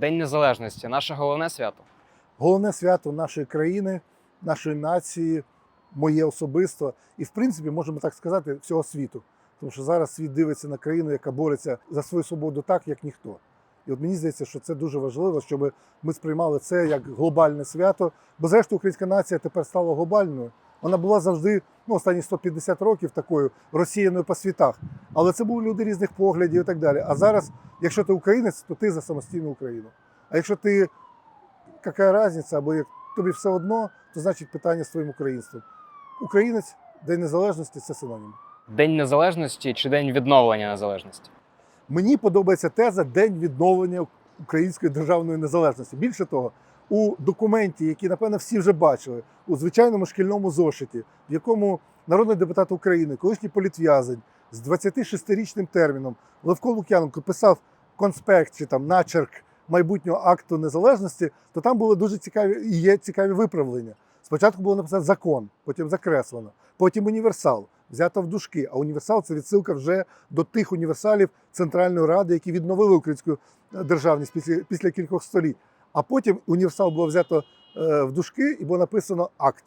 День Незалежності наше головне свято. Головне свято нашої країни, нашої нації, моє особисто, і в принципі, можемо так сказати, всього світу. Тому що зараз світ дивиться на країну, яка бореться за свою свободу так, як ніхто. І от мені здається, що це дуже важливо, щоб ми сприймали це як глобальне свято. Бо зрештою українська нація тепер стала глобальною. Вона була завжди ну, останні 150 років такою розсіяною по світах. Але це були люди різних поглядів і так далі. А зараз, якщо ти українець, то ти за самостійну Україну. А якщо ти яка різниця, або як тобі все одно, то значить питання з твоїм українством. Українець, День Незалежності це синонім. День Незалежності чи День відновлення незалежності? Мені подобається теза День відновлення української державної незалежності. Більше того, у документі, який, напевно, всі вже бачили, у звичайному шкільному зошиті, в якому народний депутат України, колишній політв'язень з 26-річним терміном Левко Лук'яненко писав конспект чи там начерк майбутнього акту незалежності, то там були дуже цікаві і є цікаві виправлення. Спочатку було написано закон, потім закреслено, потім універсал, взято в дужки. А універсал це відсилка вже до тих універсалів Центральної Ради, які відновили українську е, державність після, після кількох століть. А потім універсал було взято е, в дужки і було написано акт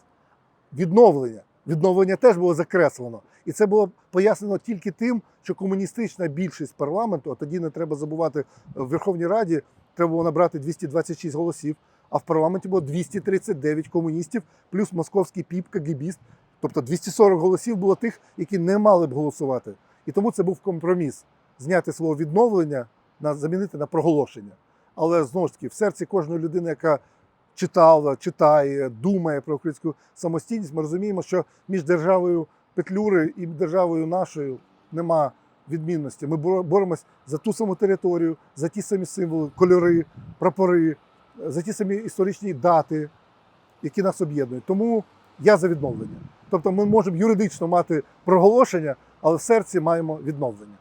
відновлення. Відновлення теж було закреслено. І це було пояснено тільки тим, що комуністична більшість парламенту, а тоді не треба забувати, в Верховній Раді треба було набрати 226 голосів, а в парламенті було 239 комуністів, плюс московський піп, кагібіст. Тобто 240 голосів було тих, які не мали б голосувати. І тому це був компроміс зняти слово відновлення на замінити на проголошення. Але знову ж таки, в серці кожної людини, яка читала, читає, думає про українську самостійність, ми розуміємо, що між державою Петлюри і державою нашою нема відмінності. Ми боремось за ту саму територію, за ті самі символи, кольори, прапори, за ті самі історичні дати, які нас об'єднують. Тому я за відновлення. Тобто ми можемо юридично мати проголошення, але в серці маємо відновлення.